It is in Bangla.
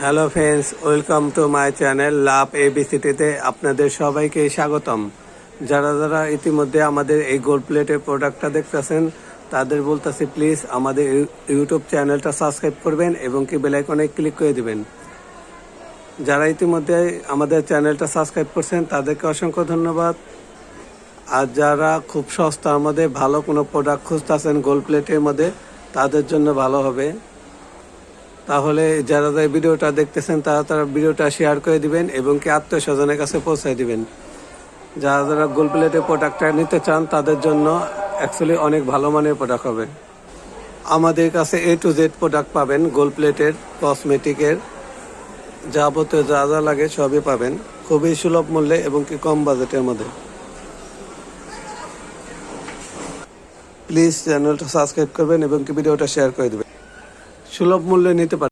Hello friends welcome to my channel love এবিসিটিতে আপনাদের সবাইকে স্বাগতম। যারা যারা ইতিমধ্যে আমাদের এই গোল্ড প্লেটের প্রোডাক্টটা দেখতেছেন, তাদের বলতেছি প্লিজ আমাদের ইউ- ইউটিউব চ্যানেলটা সাবস্ক্রাইব করবেন এবং কি বেলাইকনে ক্লিক করে দিবেন। যারা ইতিমধ্যে আমাদের চ্যানেলটা সাবস্ক্রাইব করছেন, তাদেরকে অসংখ্য ধন্যবাদ। আর যারা খুব সস্তার মধ্যে ভালো কোনো প্রোডাক্ট খুঁজতেছেন গোল্ড প্লেটের মধ্যে, তাদের জন্য ভালো হবে। তাহলে যারা যারা ভিডিওটা দেখতেছেন, তারা তারা ভিডিওটা শেয়ার করে দিবেন এবং কি আত্মীয় স্বজনের কাছে পৌঁছায় দিবেন। যারা যারা গোল প্লেটের প্রোডাক্টটা নিতে চান, তাদের জন্য অ্যাকচুয়ালি অনেক ভালো মানের প্রোডাক্ট হবে। আমাদের কাছে এ টু জেড প্রোডাক্ট পাবেন গোল প্লেটের কসমেটিকের যাবতীয় যা যা লাগে সবই পাবেন। খুবই সুলভ মূল্যে এবং কি কম বাজেটের মধ্যে। প্লিজ চ্যানেলটা সাবস্ক্রাইব করবেন এবং কি ভিডিওটা শেয়ার করে দেবেন। সুলভ মূল্যে নিতে পারেন